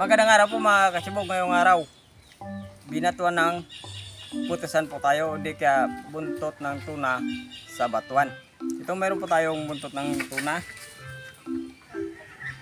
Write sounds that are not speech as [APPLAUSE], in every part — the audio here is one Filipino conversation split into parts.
Magandang araw po mga kasibog ngayong araw. Binatuan ng putasan po tayo, di kaya buntot ng tuna sa batuan. Ito meron po tayong buntot ng tuna.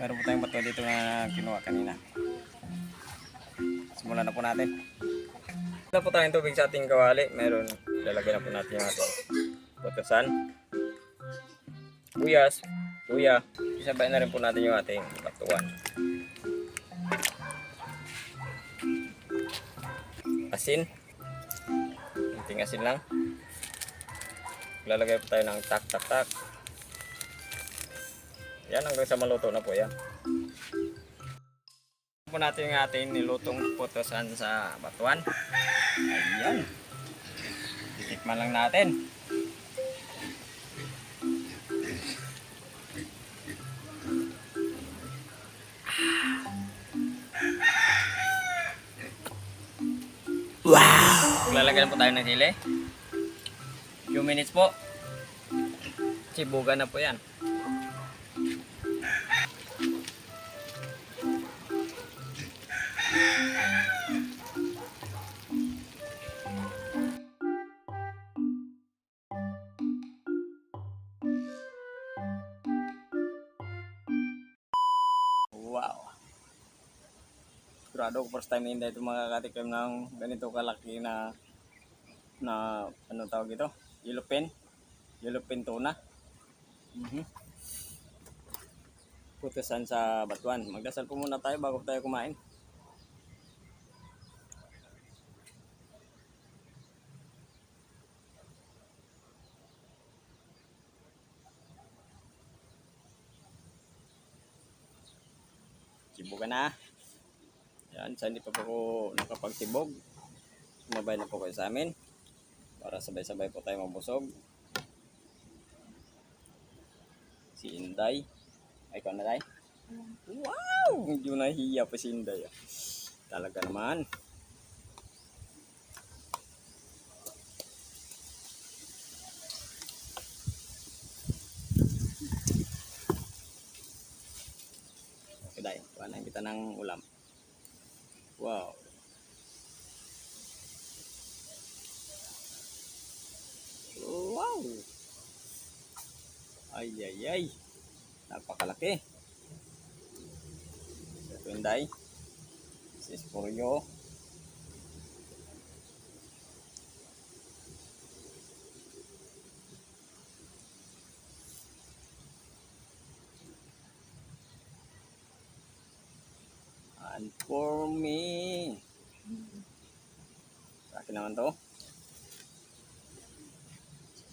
Meron po tayong batuan dito na kinuha kanina. Simulan na po natin. Wala po tayong tubig sa ating kawali. Meron, lalagyan na po natin yung ating putasan. Buyas, luya. Isabay na rin po natin yung ating batuan. Asin. Kunting asin lang. Lalagay po tayo ng tak tak tak. Yan hanggang sa maluto na po yan. Po natin yung ating nilutong putosan sa batuan. Ayan. Titikman lang natin Lalagyan po tayo ng sili. Few minutes po. Sibugan na po yan. Sigurado first time hindi ito makakatikim ng ganito kalaki na na ano tawag ito? Yellow pen. Yellow pen tuna. Mhm. Putasan sa batuan. Magdasal po muna tayo bago tayo kumain. Sibukan na. Yan, sa hindi pa po ako nakapagtibog. Sumabay na po kayo sa amin. Para sabay-sabay po tayo mabusog. Si Inday. Ay, ikaw na tayo. Wow! Medyo nahiya pa si Inday. ah. Talaga naman. Okay, Day. Kuha na kita ng ulam. Wow. Wow. Ay, ay, ay. Napakalaki. Ito yung day. This is for you. And for me. Sa akin naman to.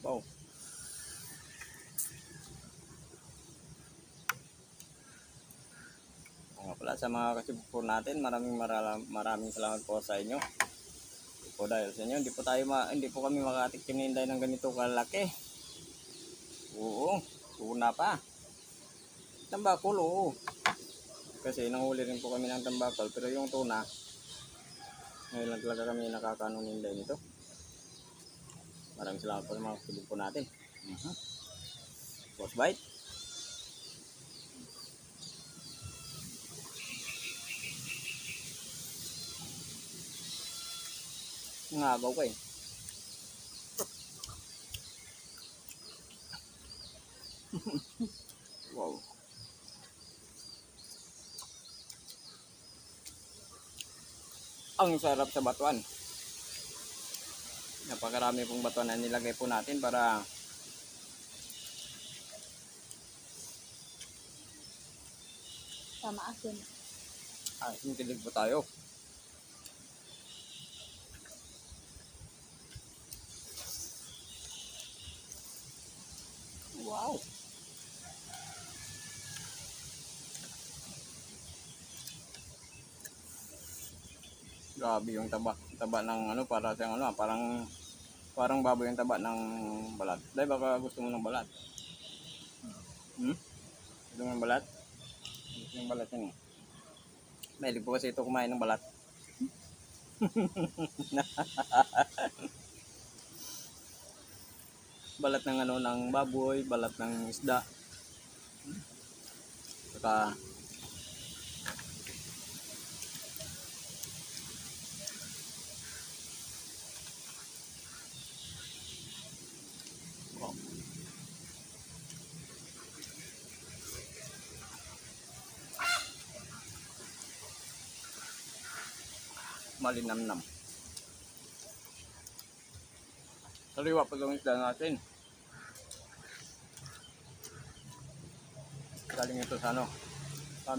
Wow. Oo nga pala sa mga kasibok po natin, maraming maraming, maraming salamat po sa inyo. Hindi po dahil sa inyo, hindi po tayo ma, hindi po kami makatikim ni Inday ng ganito kalaki. Oo, tuna pa. Tambakol, oo. Kasi nanguli rin po kami ng tambakol, pero yung tuna, ngayon lang talaga kami nakakano ni Inday nito. Maraming salamat po sa mga kasibok po natin. Uh-huh. Boss bite. Ngagaw ka eh. [LAUGHS] wow. Ang sarap sa batuan. Napakarami pong batuan na nilagay po natin para Sama asin. ah, kilig po tayo. Wow. Grabe yung taba, taba ng ano para siyang ano, ah, parang parang baboy yung taba ng balat. Dahil baka gusto mo ng balat. Hmm? Gusto mo ng balat? Gusto ng balat yan eh. Mahilig po kasi ito kumain ng balat. [LAUGHS] balat ng ano ng baboy, balat ng isda. Saka malinamnam. Sariwa pa itong isda natin. Galing ito sa ano. Sa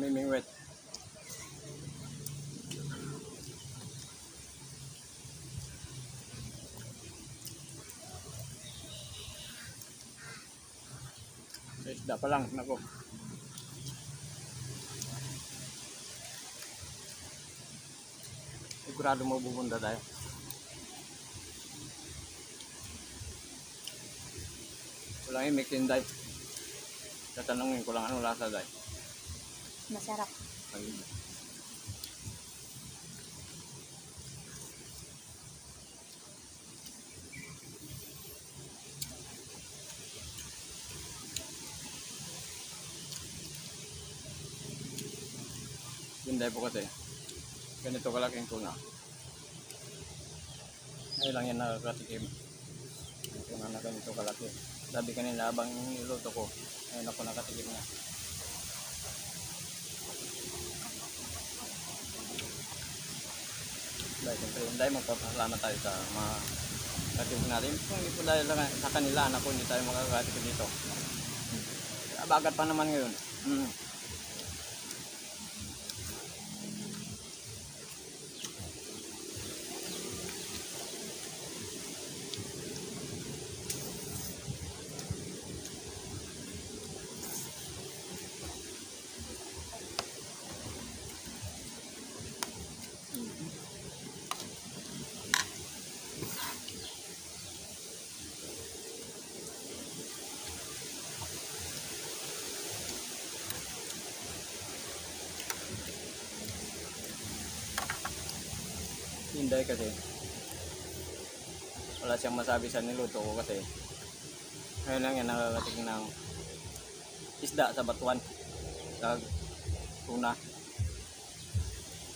Isda pa lang, nako. Sigurado mo pupunta tayo. Wala yung McKinday. Tatanungin ko lang ano lasa dahil. Masarap. Hinday po kasi. Ganito kalaking tuna. Ngayon lang yan nakakatikim. Tuna na ganito kalaki. Sabi kanina habang niluto ko, ngayon ako nakatikim na. Dahil siyempre, hindi magpapasalamat tayo sa mga katikim natin. Kung hindi po dahil sa kanila, anak ko, hindi tayo makakatikim dito. Abagat pa naman ngayon. Mm. Hindi kasi wala siyang masabi sa niluto ko kasi ngayon lang yan nakakating ng isda sa batuan. Sa tuna.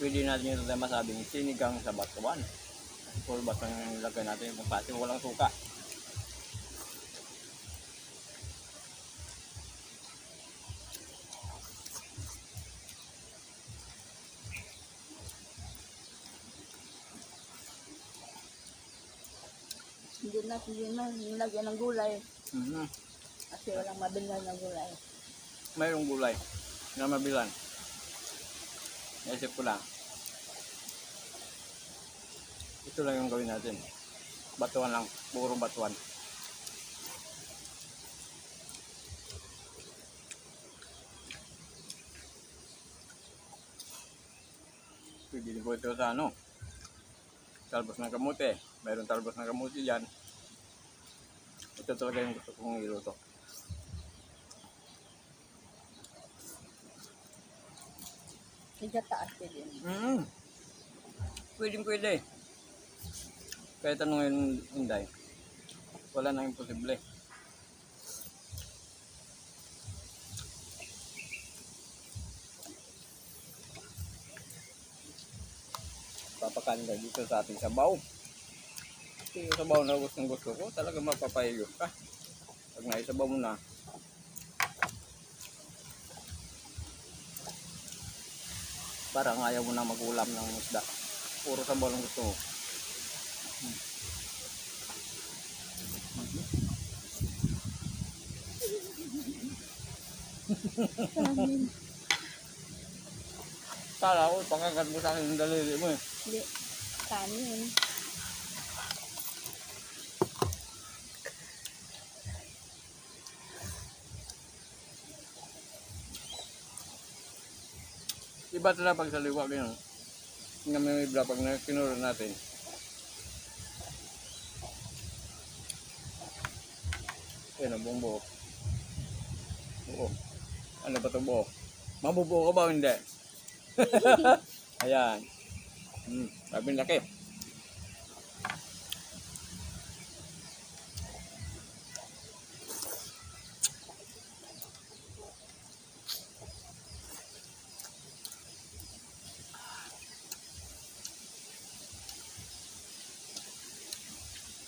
Pwede natin yung tayo masabing sinigang sa batuan. Full bato yung nilagay natin kung pati walang suka Hindi na, hindi na. Nilagyan ng gulay. Mhm. Kasi walang mabilhan ng gulay. mayroong gulay na mabilan naisip ko lang ito lang yung gawin natin batuan lang puro batuan pwede po ito sa ano talbos ng kamote mayroong talbos ng kamote dyan ito talaga yung gusto kong iluto Hindi taas din. Mm. Pwedeng pwede. Kahit anong yun, hindi. Wala nang imposible. Papakain ka dito sa ating sabaw. Ito yung sabaw na gustong gusto ko. Talaga mapapayos ka. Pag naisabaw mo na, parang ayaw mo na magulam ng isda. Puro sabaw lang gusto mo. Kala ko, pakagat mo sa akin yung daliri mo eh. Hindi. Kanin. Iba talaga pag sa liwa ganyan. Nga may ibla pag na- kinuro natin. Yan ang buong buo. Oo. Ano ba ito buo? Mabubuo ka ba o hindi? [LAUGHS] Ayan. Hmm, sabi laki.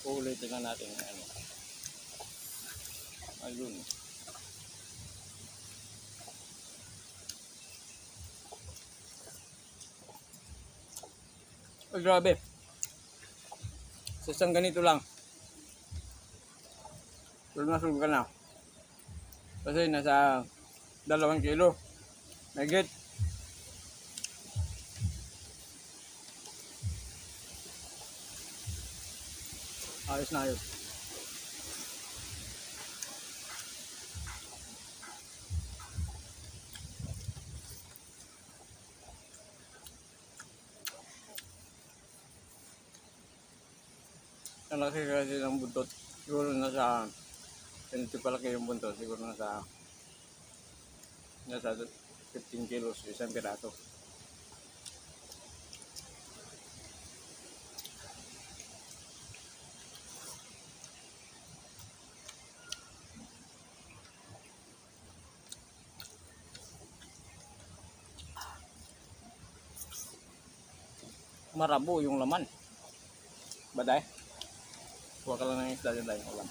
Uulitin na natin ano. Ayun. Ay, grabe. Sa isang ganito lang. Sulog na sulog ka na. Kasi nasa dalawang kilo. Nagit. Ayos na ayos. Laki kasi ng buntot. Siguro nasa, ganito palaki yung buntot. Siguro nasa, nasa 15 kilos, isang piraso. Marabo yung laman. Baday? Kuha ka lang ng. Ulam.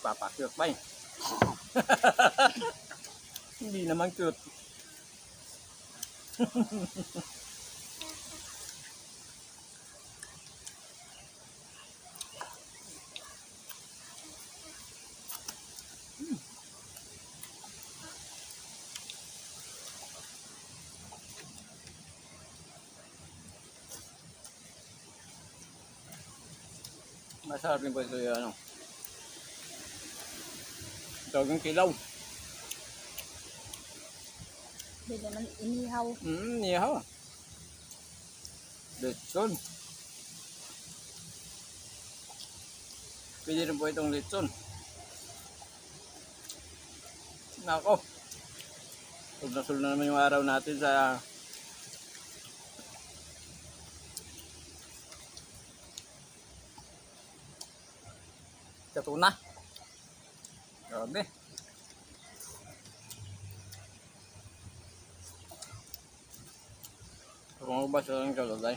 Papakyot pa eh. Hindi naman cute. [LAUGHS] [LAUGHS] Masarap din po ito yung ano. Tawagang kilaw. Hindi naman inihaw. Hmm, niyaw. Litson. Pwede rin po itong litson. Nako. Sulod na sulod na naman yung araw natin sa Katuna. Grabe. Kung ba siya ng kalagay?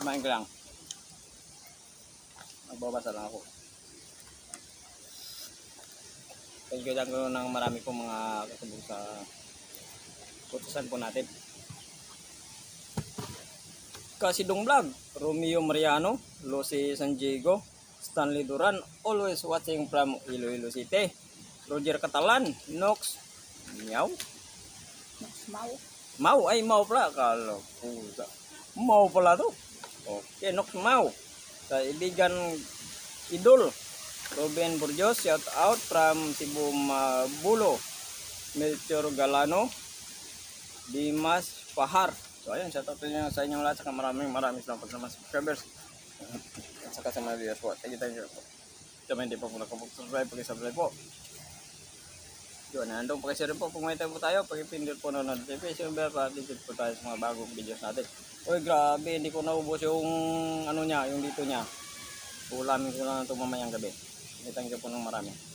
Kumain ka lang. Magbabasa lang ako. Kailangan ko ng marami pong mga kasabog sa putusan po natin. Kasidong Vlog, Romeo Mariano, Lucy San Diego, Stanley Duran, always watching from Iloilo City. Roger Catalan, Nox, Meow, Mau. Mau, ay Mau pala, kalo, pusa. Mau pala to. Okay, Nox Mau. Kaibigan Idol, Ruben Burgos, shout out from Cebu Mabulo, Melchor Galano, Dimas Pahar. So ayun, shout out nyo sa inyong lahat. Saka maraming maraming salamat sa mga subscribers. [LAUGHS] At saka sa mga viewers po. Thank you, thank you po. Ito hindi po po nakapag-subscribe, pag-subscribe po. Yun, nandun pa kasi rin po. Kung may time po tayo, pag-pindot po ng notification bell para digit po tayo sa mga bagong videos natin. Uy, grabe, hindi ko naubos yung ano niya, yung dito niya. Ulamin ko na ito mamayang gabi. You po ng marami.